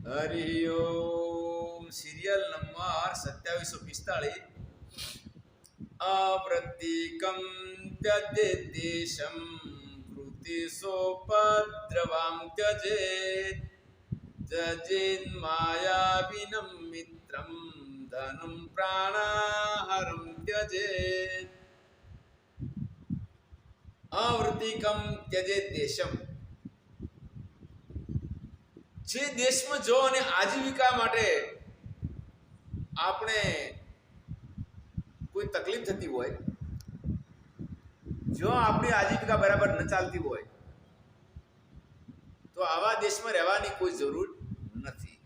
હરિ ઓમ serial number સત્યાવીસો પિસ્તાળીસ. અપ્રતિકમ ત્યજેદેશમ કૃતિ સોપદ્રવામ ત્યજેત. ત્યજેન માયાવિનમ મિત્રમ ધનમ પ્રાણાહરમ ત્યજેત. અવૃતિકમ ત્યજેત દેશમ જે દેશમાં જો અને આજીવિકા માટે આપણે કોઈ તકલીફ થતી હોય, જો આપણી આજીવિકા બરાબર ન ચાલતી હોય, તો આવા દેશમાં રહેવાની કોઈ જરૂર નથી.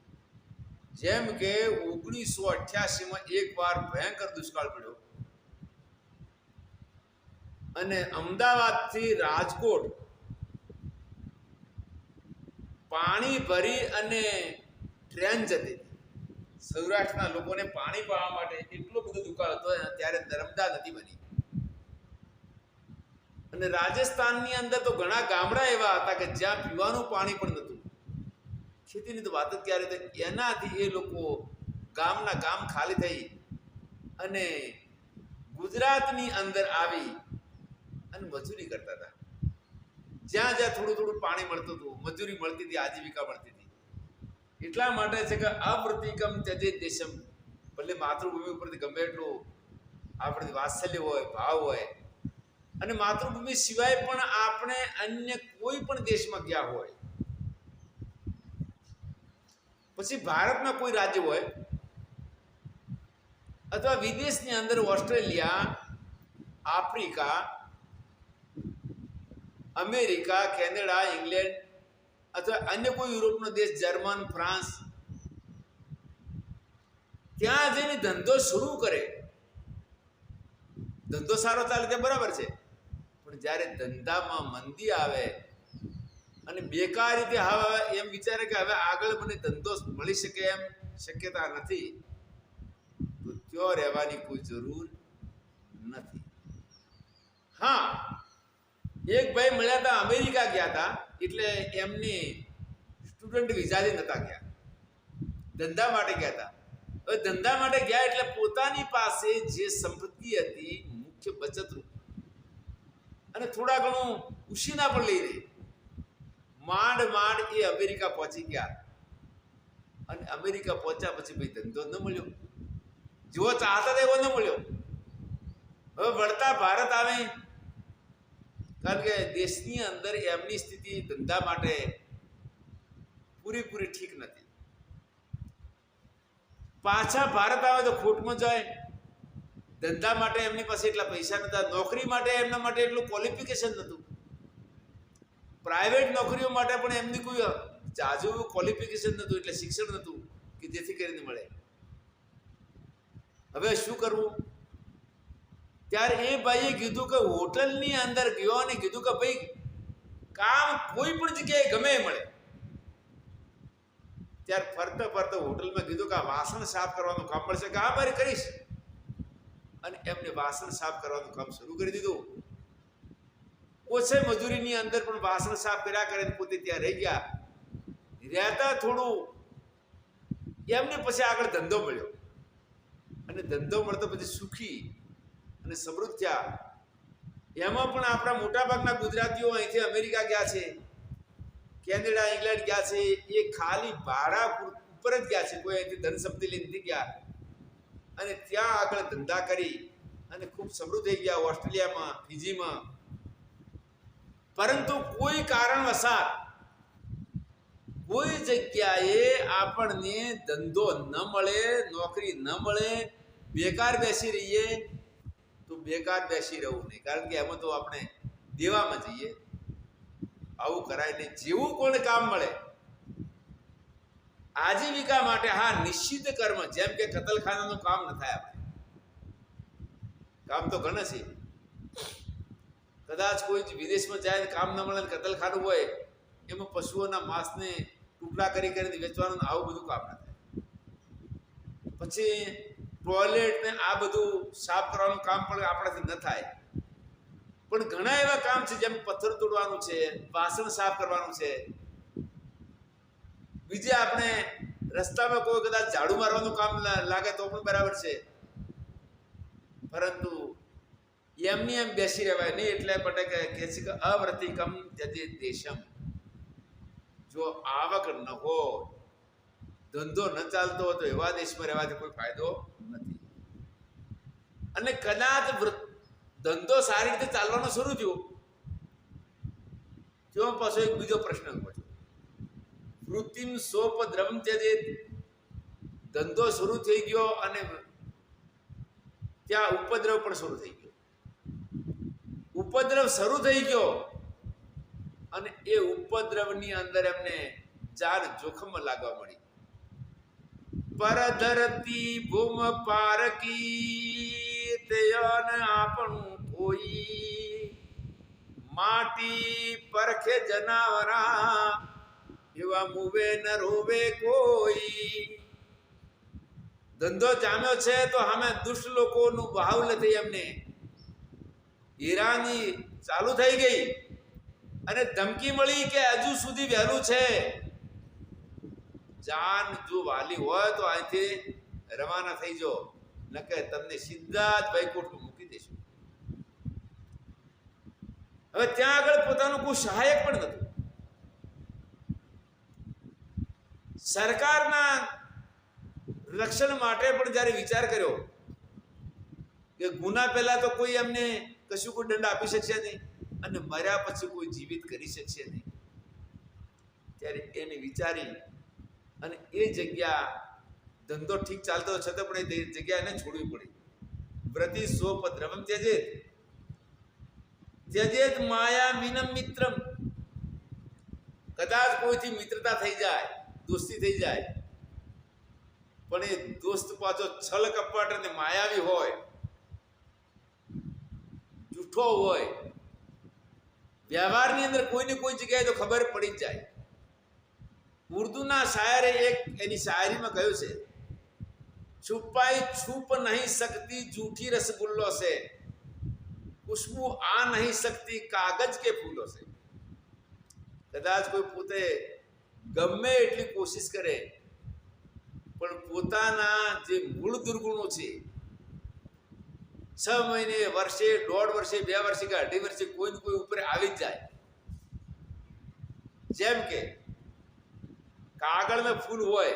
જેમ કે ઓગણીસો અઠ્યાસીમાં એક વાર ભયંકર દુષ્કાળ પડ્યો. અને અમદાવાદથી રાજકોટ પાણી ભરી અને ટ્રેન જતી સૌરાષ્ટ્રના લોકોને પાણી પાવા માટે એટલો બધો દુકાળ હતો ત્યારે નર્મદા નદી બની. અને રાજસ્થાનની અંદર તો ઘણા ગામડા એવા હતા કે જ્યાં પીવાનું પાણી પણ નહોતું. ખેતીની તો વાત જ ક્યારે થઈ? એનાથી એ લોકો ગામના ગામ ખાલી થઈ અને ગુજરાતની અંદર આવી અને મજૂરી કરતા હતા. જ્યાં જ્યાં થોડું થોડું પાણી મળતું હતું, મજૂરી મળતી હતી, આજીવિકા મળતી હતી. એટલા માટે છે કે અપ્રતિકમ ત્યજે દેશમ. ભલે માતૃભૂમિ ઉપરથી ગમે એટલું આપણે વાત્સલ્ય હોય, ભાવ હોય. અને માતૃભૂમિ સિવાય પણ આપણે અન્ય કોઈ પણ દેશમાં ગયા હોય. પછી ભારતમાં કોઈ રાજ્ય હોય અથવા વિદેશની અંદર Australia, Africa America, Canada, England અથવા અન્ય કોઈ યુરોપનો દેશ, જર્મન, ફ્રાન્સ, ત્યાં જઈને ધંધો શરૂ કરે. ધંધો સારો ચાલે તે બરાબર છે. પણ જ્યારે ધંધામાં મંદી આવે અને બેકાર રીતે હવે એમ વિચારે કે હવે આગળ મને ધંધો મળી શકે એમ શક્યતા નથી, તો ત્યાં રહેવાની કોઈ જરૂર નથી. હા એક ભાઈ મળ્યા હતા, અમેરિકા ગયા હતા, એટલે એમની સ્ટુડન્ટ વિઝાથી નહોતા ગયા. ધંધા માટે ગયા હતા. હવે ધંધા માટે ગયા એટલે પોતાની પાસે જે સંપત્તિ હતી, મુખ્ય બચત રૂપ. અને થોડા ઘણું ઉશીના પણ લઈ રહી. માંડ માંડ એ અમેરિકા પહોંચી ગયા. અને અમેરિકા પહોંચ્યા પછી ભાઈ ધંધો ન મળ્યો. જેવો ચાહતા હતા એવો ન મળ્યો. હવે વળતા ભારત આવે કારણ કે દેશની અંદર એમની સ્થિતિ ધંધા માટે પૂરેપૂરી ઠીક નથી. પાછા ભારત આવે તો ખોટમાં જાય. ધંધા માટે એમની પાસે એટલા પૈસા નતા. નોકરી માટે એમના માટે એટલું ક્વોલિફિકેશન નહોતું પ્રાઇવેટ નોકરીઓ માટે પણ એમની કોઈ જાજુ ક્વોલિફિકેશન નહોતું એટલે શિક્ષણ નહોતું કે જેથી કરીને મળે. હવે શું કરવું? ત્યારે એ ભાઈએ કીધું કે હોટલની અંદર ગયો અને કીધું કે ભાઈ, કામ કોઈ પણ જગ્યાએ ગમે મળે. ત્યારે ફરતા ફરતા હોટલમાં કીધું કે આ વાસણ સાફ કરવાનું કામ મળશે કે આ મારે કરીશ? અને એમને વાસણ સાફ કરવાનું કામ શરૂ કરી દીધું. ઓછે મજૂરીની અંદર પણ વાસણ સાફ કર્યા કરે પોતે ત્યાં રહી ગયા. રહેતા થોડું. એમને પછી આગળ ધંધો મળ્યો. અને ધંધો મળતો પછી સુખી. અને સમૃદ્ધ થયા. એમાં પણ આપણા મોટાભાગના ગુજરાતીઓ અહીંથી અમેરિકા ગયા છે, કેનેડા, ઇંગ્લેન્ડ ગયા છે, એ ખાલી ભાડા ઉપર જ ગયા છે, કોઈ અહીંથી ધન સંપત્તિ લઈને નથી ગયા. અને ત્યાં આગળ ધંધા કરી અને ખૂબ સમૃદ્ધ થઈ ગયા ઓસ્ટ્રેલિયામાં, ફિજીમાં. પરંતુ કોઈ કારણવસાર કોઈ જગ્યાએ આપણને ધંધો ન મળે, નોકરી ન મળે, બેકાર બેસી રહીએ તો બેકાર બેસી રહેવું નહીં. કારણ કે એમાં તો આપણે દેવામાં જઈએ. આવું કરાય નહીં. જેવું કોને કામ મળે, આજીવિકા માટે હા, નિશ્ચિત કર્મ. જેમ કે કતલખાનાનું કામ ન થાય આપણે. કામ તો ઘણા છે. કદાચ કોઈ વિદેશમાં જાય કામ ન મળે કતલખાનું હોય, એમાં પશુઓના માંસને ટુકડા કરી કરીને વેચવાનું આવું બધું કામ ન થાય. પછી ટોયલેટ ને આ બધું સાફ કરવાનું કામ પણ આપણાથી ન થાય. પણ ઘણા એવા કામ છે જેમ પથ્થર તોડવાનું છે, વાસણ સાફ કરવાનું છે. બીજે આપણે રસ્તામાં કોઈ કદાચ ઝાડુ મારવાનું કામ લાગે તો પણ બરાબર છે. પરંતુ એમની એમ બેસી રહેવાય નહીં એટલે માટે કહે છે કે અવ્રતિકમ ત્યજે દેશમ. જો આવક ન હોય ધંધો ન ચાલતો હોય તો એવા દેશમાં રહેવાથી કોઈ ફાયદો નથી. અને કદાચ ધંધો સારી રીતે ચાલવાનો શરૂ થયો ત્યાં પાછો એક બીજો પ્રશ્ન ઊભો થયો. સોપ દ્રમ ત્યજે ધંધો શરૂ થઈ ગયો અને ત્યાં ઉપદ્રવ પણ શરૂ થઈ ગયો. ઉપદ્રવ શરૂ થઈ ગયો અને એ ઉપદ્રવની અંદર એમને જાન જોખમમાં લાગવા મળી પરધરતી ભૂમ પારકી તેયન આપણું માટી પરખે જનાવરા, એવા મુવે ન રોવે કોઈ. ધંધો જામ્યો છે તો અમે દુષ્ટ લોકોનું ભાવ નથી એમને. હીરાની ચાલુ થઈ ગઈ અને ધમકી મળી કે હજુ સુધી વહેલું છે. જાન જો વાલી હોય તો અહીંથી રવાના થઈ જાઓ. નકે તમને સીધા જ વૈકુંઠમાં મૂકી દેશું. હવે ત્યાં આગળ પોતાનું કોઈ સહાયક પણ નતું સરકારના રક્ષણ માટે પણ જ્યારે વિચાર કર્યો કે ગુના પહેલા તો કોઈ એમને કશું કોઈ દંડ આપી શકશે નહીં અને મર્યા પછી કોઈ જીવિત કરી શકશે નહીં. ત્યારે એને વિચારી અને એ જગ્યા ધંધો ઠીક ચાલતો છતાં પણ એ જગ્યા એને છોડવી પડી. વ્રતિ સોપદ્રવમ ત્યજેત. ત્યજેત માયા વિનમ મિત્રમ. કદાચ કોઈથી મિત્રતા થઈ જાય, દોસ્તી થઈ જાય, પણ એ દોસ્ત પાછો છલ કપટ અને માયાવી હોય, જૂઠો હોય, વ્યવહારની અંદર કોઈને કોઈ જગ્યાએ તો ખબર પડી જ જાય. ઉર્દુના શાયરે એક એની શાયરીમાં કહ્યું છે, છુપાઈ છુપ નહીં શકતી જૂઠી રસગુલ્લો છે. ખુશ્બુ આ નહીં શકતી કાગજ કે ફૂલો છે. કદાચ કોઈ પોતે ગમે એટલી કોશિશ કરે, પણ પોતાના જે મૂળ દુર્ગુણો છે, છ મહિને, વર્ષે, દોઢ વર્ષે, બે વર્ષે કે અઢી વર્ષે કોઈ ને કોઈ ઉપર આવી જ જાય. જેમ કે કાગળમાં ફૂલ હોય,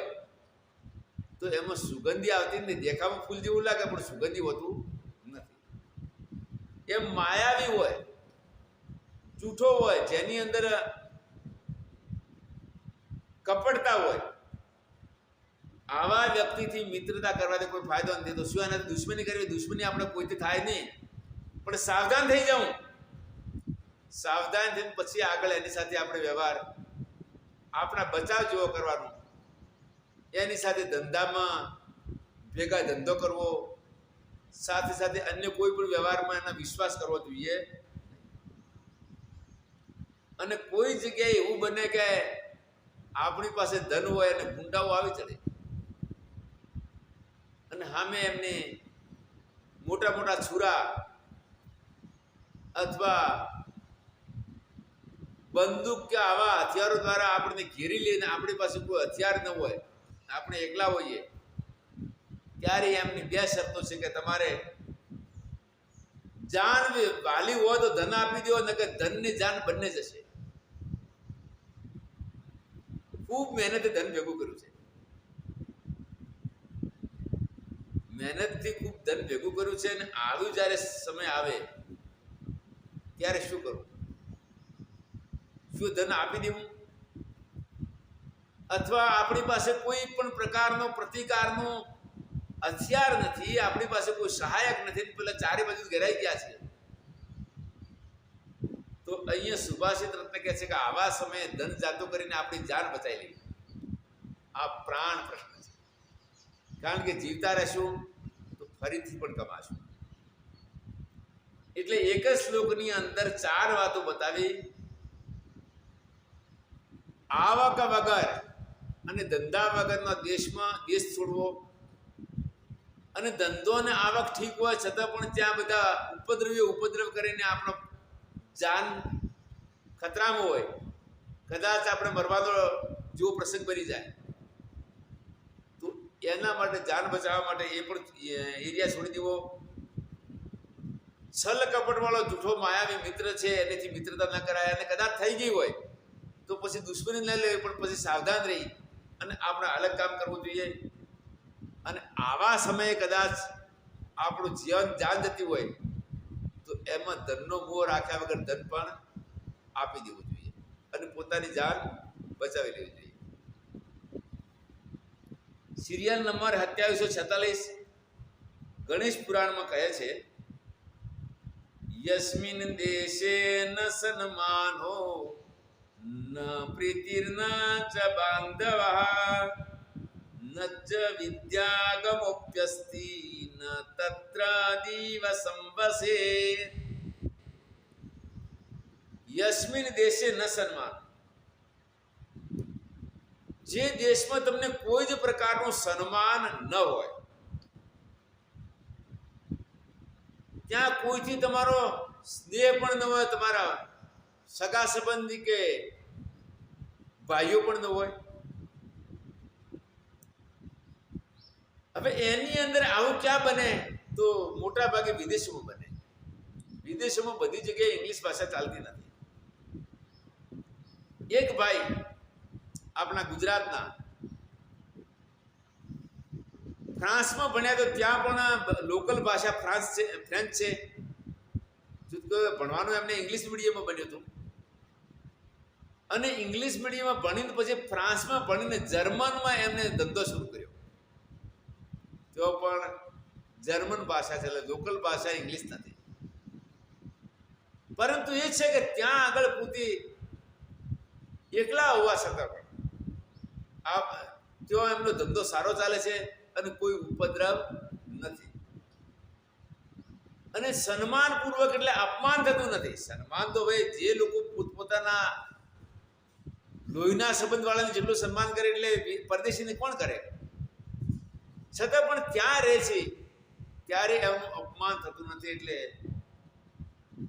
તો એમાં સુગંધી આવતી નથી. દેખામાં ફૂલ જેવું લાગે, પણ સુગંધી હોતું નથી. એમ માયાવી હોય, જૂઠો હોય, જેની અંદર કપડતા હોય, આવા વ્યક્તિથી મિત્રતા કરવાથી કોઈ ફાયદો નથી. તો શું એનાથી દુશ્મની કરવી? દુશ્મની આપણે કોઈથી થાય નહીં. પણ સાવધાન થઈ જાઉં સાવધાન થઈને પછી આગળ એની સાથે આપણે વ્યવહાર આપણા બચાવ જેવો કરવાનો. એની સાથે ધંધામાં ભેગા ધંધો કરવો, સાથે સાથે અન્ય કોઈ પણ વ્યવહારમાં એના વિશ્વાસ કરવો જોઈએ. અને કોઈ જગ્યાએ એવું બને કે આપણી પાસે ધન હોય અને ગુંડાઓ આવી ચડે. અને સામે એમને મોટા મોટા છુરા અથવા બંદૂક કે આવા હથિયારો દ્વારા આપણને ઘેરી લઈને આપણી પાસે કોઈ હથિયાર ન હોય, આપણે એકલા હોઈએ, ત્યારે એમની બે શરતો છે કે તમારે જાન વાલી હોય તો ધન આપી દો ને કે ધનની જાન બંને જશે. ખૂબ મહેનતે ધન ભેગું કર્યું છે. મહેનતથી ખૂબ ધન ભેગું કર્યું છે અને આવ્યું જ્યારે સમય આવે, ત્યારે શું કરવું? શું ધન આપી દેવું? અથવા આપણી પાસે કોઈ પણ પ્રકારનો પ્રતિકારનો હથિયાર નથી, આપણી પાસે કોઈ સહાયક નથી પેલા ચારે બાજુ ઘેરાઈ ગયા છે. તો અહીંયા સુભાષિત રત્ન કહે છે કે આવા સમયે ધન જાતો કરીને આપણી જાન બચાવી લેવી. આ પ્રાણ પ્રશ્ન છે. કારણ કે જીવતા રહેશું તો ફરીથી પણ કમાશું. એટલે એક જ શ્લોકની અંદર ચાર વાતો બતાવી આવક વગર અને ધંધા વગરનો દેશમાં દેશ છોડવો. અને ધંધો અને આવક ઠીક હોય છતાં પણ ત્યાં બધા ઉપદ્રવીઓ ઉપદ્રવ કરીને આપણો જાન ખતરામાં હોય. કદાચ આપણે મરવાનો જેવો પ્રસંગ બની જાય. તો એના માટે જાન બચાવવા માટે એ પણ એરિયા છોડી દેવો. છલ કપટવાળો જૂઠો માયાવી મિત્ર છે, એનેથી મિત્રતા ન કરાય અને કદાચ થઈ ગઈ હોય તો પછી દુશ્મની ન લેવી પણ પછી સાવધાન રહી અને આપણે અલગ કામ કરવું જોઈએ. અને આવા સમયે કદાચ આપણું જીવન જાન જતી હોય, તો એમાં ધનનો મોહ રાખ્યા વગર ધન પણ આપી દેવું જોઈએ અને પોતાની જાન બચાવી લેવી જોઈએ. સિરિયલ નંબર સત્યાવીસો છેતાલીસ ગણેશ પુરાણમાં કહે છે, યસ્મિન દેશે ન સન્માનો પ્રીતિર્ના ચ બાંધવ ન ચ વિદ્યાગમોપ્યસ્તિ ન તત્ર દિવસં વસે યસ્મિન દેશે ન સન્માન જે દેશમાં તમને કોઈ જ પ્રકારનું સન્માન ન હોય, ત્યાં કોઈથી તમારો સ્નેહ પણ ન હોય તમારા સગા સંબંધી કે ભાઈઓ પણ ન હોય? હવે એની અંદર આવું ક્યાં બને? તો મોટા ભાગે વિદેશોમાં બને. વિદેશોમાં બધી જગ્યાએ ઇંગ્લિશ ભાષા ચાલતી નથી. એક ભાઈ આપણા ગુજરાતના ફ્રાન્સમાં ભણ્યા તો ત્યાં પણ લોકલ ભાષા ફ્રાન્સ છે, ફ્રેન્ચ છે. ભણવાનું એમને ઇંગ્લિશ મીડિયમમાં બન્યું હતું. અને ઇંગ્લિશ મીડિયમમાં ભણીને પછી ફ્રાન્સમાં ભણીને જર્મનમાં એમને ધંધો શરૂ કર્યો. તો પણ જર્મન ભાષા છે એટલે લોકલ ભાષા ઇંગ્લિશ નથી. પરંતુ એ છે કે ત્યાં આગળ પૂરતી એકલા હોવા છતાં પણ આ તેઓ એમનો ધંધો સારો ચાલે છે અને કોઈ ઉપદ્રવ નથી. અને સન્માનપૂર્વક એટલે અપમાન થતું નથી. સન્માન તો ભાઈ જે લોકો પોતપોતાના લોહીના સંબંધ વાળાને જેટલું સન્માન કરે એટલે પરદેશીને કોણ કરે? છતાં પણ ત્યાં રહે છે. ત્યારે એનું અપમાન થતું નથી એટલે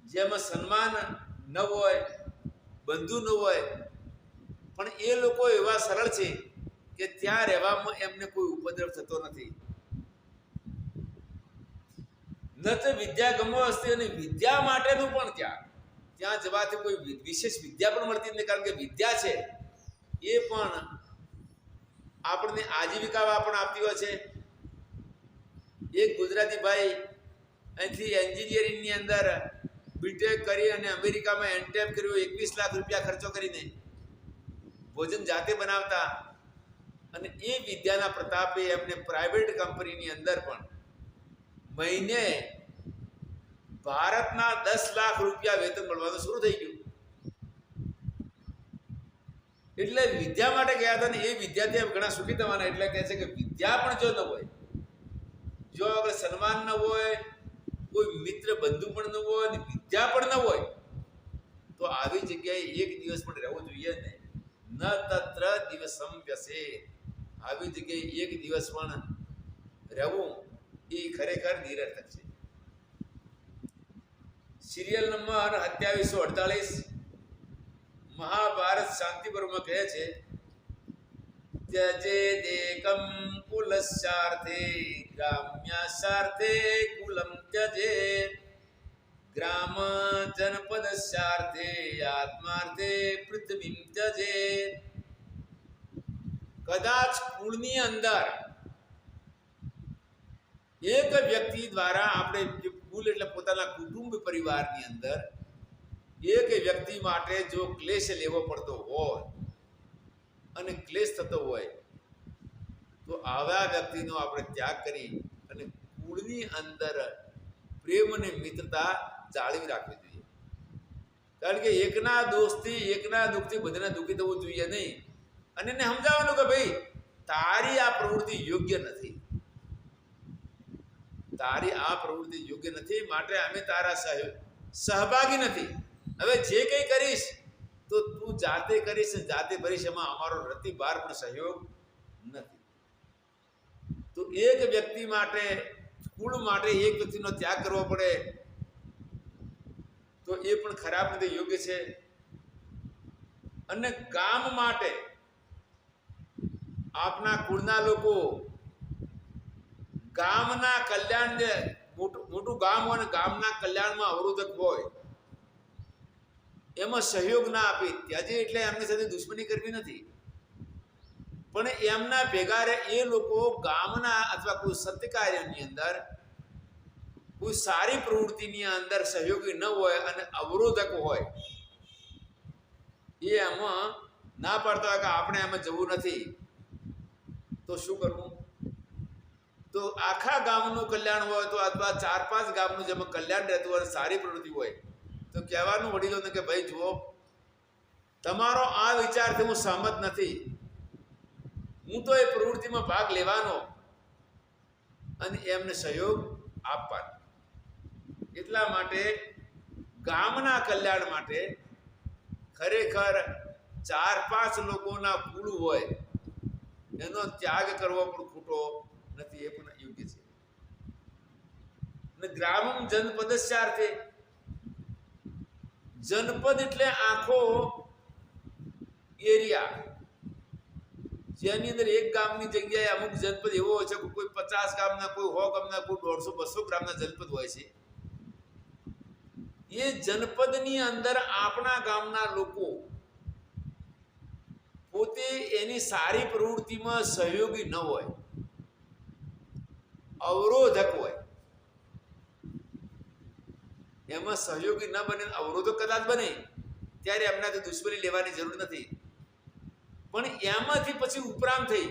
જેમાં સન્માન ન હોય, બંધુ ન હોય, પણ એ લોકો એવા સરળ છે કે ત્યાં રહેવામાં એમને કોઈ ઉપદ્રવ થતો નથી. ન તો વિદ્યા ગમો હસ્તી અને વિદ્યા માટેનું પણ ત્યાં. ત્યાં જવાથી કોઈ વિશેષ વિદ્યા પણ મળતી નથી, કારણ કે વિદ્યા છે એ પણ આપણને આજીવિકા પણ આપતી હોય છે. એક ગુજરાતી ભાઈ અહીંથી એન્જિનિયરિંગની અંદર બીટેક કરી અને અમેરિકામાં એનટેપ કર્યું, એકવીસ લાખ રૂપિયા ખર્ચો કરીને ભોજન જાતે બનાવતા અને એ વિદ્યાના પ્રતાપે એમને પ્રાઇવેટ કંપનીની અંદર પણ મહિને ભારતના દસ લાખ રૂપિયા વેતન મળવાનું શરૂ થઈ ગયું. એટલે વિદ્યા માટે ગયા હતા ને એ વિદ્યાર્થી ઘણા સુખી થવાના, એટલે કહે છે કે વિદ્યા પણ જો ન હોય, જો આગળ સન્માન ન હોય, કોઈ મિત્ર બંધુ પણ ન હોય અને વિદ્યા પણ ન હોય, તો આવી જગ્યાએ એક દિવસ પણ રહેવું જોઈએ ને. ન તત્ર દિવસમ વ્યસે. આવી જગ્યાએ એક દિવસ પણ રહેવું એ ખરેખર નિરર્થક છે. સિરિયલ નંબર સત્યાવીસો અડતાલીસ મહાભારત શાંતિ પર્વમાં કહે છે ત્યજે દેકમ કુલસ્યાર્થે ગ્રામ્યાસાર્થે કુલમ ત્યજે ગ્રામ જનપદસ્યાર્થે આત્માર્થે પૃથ્વીમ ત્યજે કદાચ કુળની અંદર એક વ્યક્તિ દ્વારા આપણે જે કુલ એટલે પોતાના કુટુંબ પરિવારની અંદર એક વ્યક્તિ માટે જો ક્લેશ લેવો પડતો હોય અને ક્લેશ થતો હોય, તો આવા વ્યક્તિનો આપણે ત્યાગ કરી અને કુળની અંદર પ્રેમ અને મિત્રતા જાળવી રાખવી જોઈએ. કારણ કે એકના દોષથી એકના દુઃખથી બધાને દુઃખી થવું જોઈએ નહીં. અને એને સમજાવવાનું કે ભાઈ, તારી આ પ્રવૃત્તિ યોગ્ય નથી. તારી આ પ્રવૃત્તિ યોગ્ય નથી, માટે અમે તારા સહયોગ, સહભાગી નથી. હવે જે કંઈ કરીશ, તો તું જાતે કરીશ જાતે ભરીશ, એમાં અમારો રતિભાર પણ સહયોગ નથી. તો એક વ્યક્તિ માટે, કુળ માટે એક વ્યક્તિનો ત્યાગ કરવો પડે, તો એ પણ ખરાબ રીતે યોગ્ય છે. અને ગામ માટે, આપના કુળના લોકો ગામના કલ્યાણ જે મોટું મોટું ગામ હોય ને ગામના કલ્યાણમાં અવરોધક હોય, એમાં સહયોગ ના આપી. ત્યાંથી એટલે એમની સાથે દુશ્મની કરવી નથી. પણ એમના ભેગા રહે એ લોકો ગામના અથવા કોઈ સત્યકાર્યની અંદર, કોઈ સારી પ્રવૃત્તિની અંદર સહયોગી ન હોય અને અવરોધક હોય, એ એમાં ના પાડતા હોય કે આપણે એમાં જવું નથી. તો શું કરવું? તો આખા ગામનું કલ્યાણ હોય તો અથવા ચાર પાંચ ગામનું જેમાં કલ્યાણ રહેતું હોય સારી પ્રવૃત્તિ હોય, તો કહેવાનું વડીલોને કે ભાઈ જુઓ, તમારો આ વિચારથી હું સહમત નથી. હું તો એ પ્રવૃત્તિમાં ભાગ લેવાનો અને એમને સહયોગ આપવાનો. એટલા માટે ગામના કલ્યાણ માટે ખરેખર ચાર પાંચ લોકોના કુળ હોય, એનો ત્યાગ કરવો પણ ખોટો નથી, એ પણ યોગ્ય છે. અને ગ્રામમ જનપદસ્યાર્થે જનપદ એટલે આખો, એરિયા. જેની અંદર એક ગામની જગ્યાએ અમુક જનપદ એવો હોય છે કે કોઈ પચાસ ગામના, કોઈ સો ગામના, કોઈ દોઢસો, બસો ગ્રામના જનપદ હોય છે. એ જનપદની અંદર આપણા ગામના લોકો પોતે એની સારી પ્રવૃત્તિમાં સહયોગી ન હોય. અવરોધક હોય. એમાં સહયોગી ન બને, અવરોધક કદાચ બને, ત્યારે એમનાથી દુશ્મની લેવાની જરૂર નથી. પણ એમાંથી પછી ઉપરામ થઈ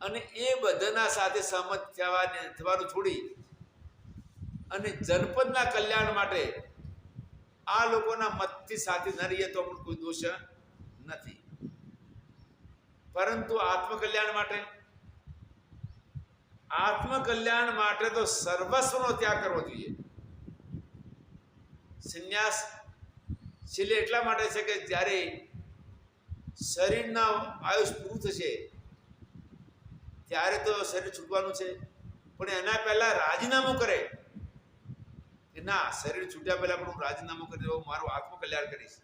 અને એ બધાના સાથે સહમત થવાને, થવાનું છોડી અને જનપદના કલ્યાણ માટે આ લોકોના મતથી સાથે ન રહીએ તો પણ કોઈ દોષ નથી. પરંતુ આત્મકલ્યાણ માટે આત્મકલ્યાણ માટે તો સર્વસ્વનો ત્યાગ કરવો જોઈએ. સંન્યાસ છેલ્લે એટલા માટે છે કે જ્યારે શરીરના આયુષ પૂરું થશે, ત્યારે તો શરીર છૂટવાનું છે. પણ એના પહેલા રાજીનામું કરે. કે ના, શરીર છૂટ્યા પહેલા પણ હું રાજીનામું કરી દઉં, મારું આત્મકલ્યાણ કરીશ.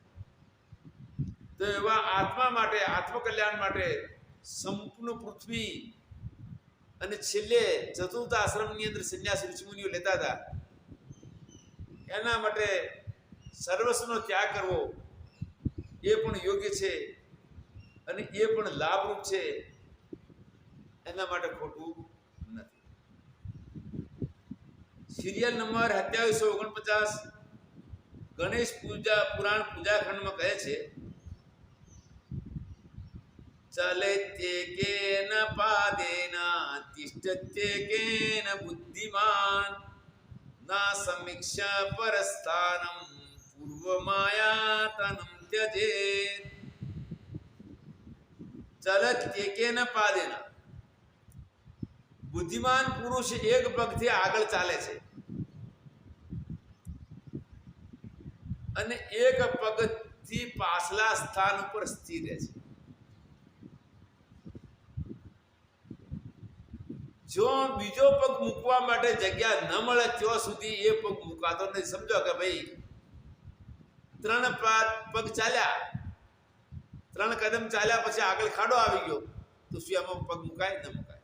તો એવા આત્મા માટે, આત્મકલ્યાણ માટે સંપૂર્ણ પૃથ્વી અને છેલ્લે ચતુર્થ આશ્રમની અંદર સંન્યાસ ઋષિમુનિઓ લેતા હતા. એના માટે સર્વસ્વનો ત્યાગ કરવો એ પણ યોગ્ય છે અને એ પણ લાભરૂપ છે. એના માટે ખોટું નથી. સિરિયલ નંબર સત્યાવીસો ઓગણપચાસ ગણેશ પૂજા પુરાણ પૂજા ખંડમાં કહે છે ચલે તે કેન પાદેના તિષ્ઠતે કેન બુદ્ધિમાન ના સમીક્ષા પરસ્થાનમ પૂર્વમાયાતનમ ત્યજેત ચલત એકેન પાદેના બુદ્ધિમાન પુરુષ એક પગથી આગળ ચાલે છે। અને એક પગથી પાછલા સ્થાન ઉપર સ્થિર રહે છે। જો બીજો પગ મૂકવા માટે જગ્યા ન મળે ત્યાં સુધી એ પગ મૂકાતો નહીં. સમજો કે ભાઈ, ત્રણ પગ ચાલ્યા. ત્રણ કદમ ચાલ્યા પછી આગળ ખાડો આવી ગયો. તો શું એમાં પગ મુકાય ન મુકાય?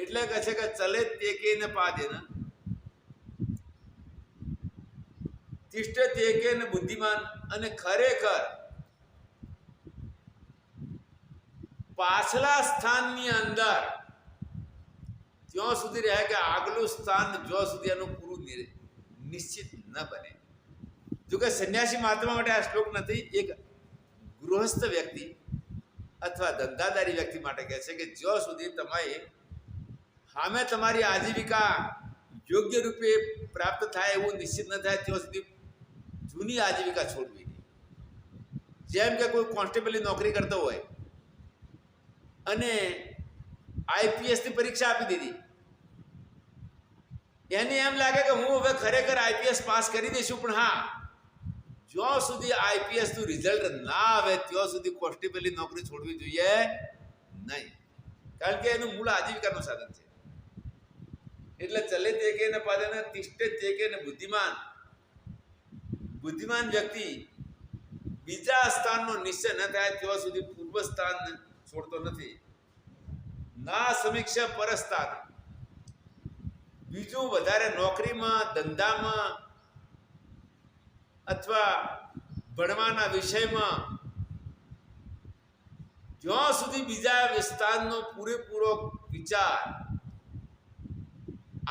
એટલે કહે છે કે ચલે તે કે ને પાદે ને. તિષ્ઠ તે કે ને બુદ્ધિમાન અને ખરેખર પાછલા સ્થાનની અંદર ત્યાં સુધી રહે કે આગલું સ્થાન જ્યાં સુધી એનું પૂરું નિ- નિશ્ચિત ન બને જો કે સંન્યાસી મહાત્મા માટે આ શ્લોક નથી એક ગૃહસ્થ વ્યક્તિ અથવા ધંધાદારી વ્યક્તિ માટે કહે છે કે જ્યાં સુધી તમે સામે તમારી આજીવિકા યોગ્ય રૂપે પ્રાપ્ત થાય એવું નિશ્ચિત ન થાય ત્યાં સુધી જૂની આજીવિકા છોડવી નહીં જેમ કે કોઈ કોન્સ્ટેબલની નોકરી કરતો હોય અને આઈપીએસની પરીક્ષા આપી દીધી. એને એમ લાગે કે હું હવે ખરેખર આઈપીએસ પાસ કરી દઈશું, પણ હા, જ્યાં સુધી આઈપીએસનું રિઝલ્ટ ના આવે, ત્યાં સુધી કોન્સ્ટેબલની નોકરી છોડવી જોઈએ નહીં. કારણ કે એનું મૂળ આજીવિકાનું સાધન છે. એટલે ચલે તે કે ને પાદે તિષ્ઠે તે કે બુદ્ધિમાન બુદ્ધિમાન વ્યક્તિ બીજા સ્થાનનો નિશ્ચય ન થાય, ત્યાં સુધી પૂર્વ સ્થાન છોડતો નથી. ના સમીક્ષા પરસ્તા બીજું વધારે નોકરીમાં, ધંધામાં અથવા ભણવાના વિષયમાં જ્યાં સુધી બીજા વિસ્તારનો પૂરેપૂરો વિચાર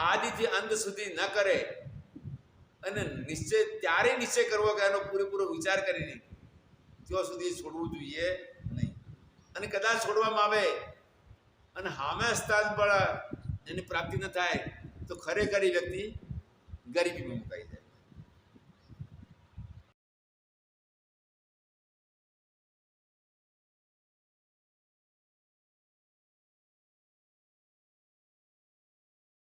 આદિથી અંત સુધી ન કરે અને નિશ્ચય, ત્યારે નિશ્ચય કરવો કે એનો પૂરેપૂરો વિચાર કરીને ત્યાં સુધી છોડવું જોઈએ. અને કદાચ છોડવામાં આવે. અને હામે સ્થાન પર એની પ્રાપ્તિ ન થાય, તો ખરેખર એ વ્યક્તિ ગરીબીમાં મુકાઈ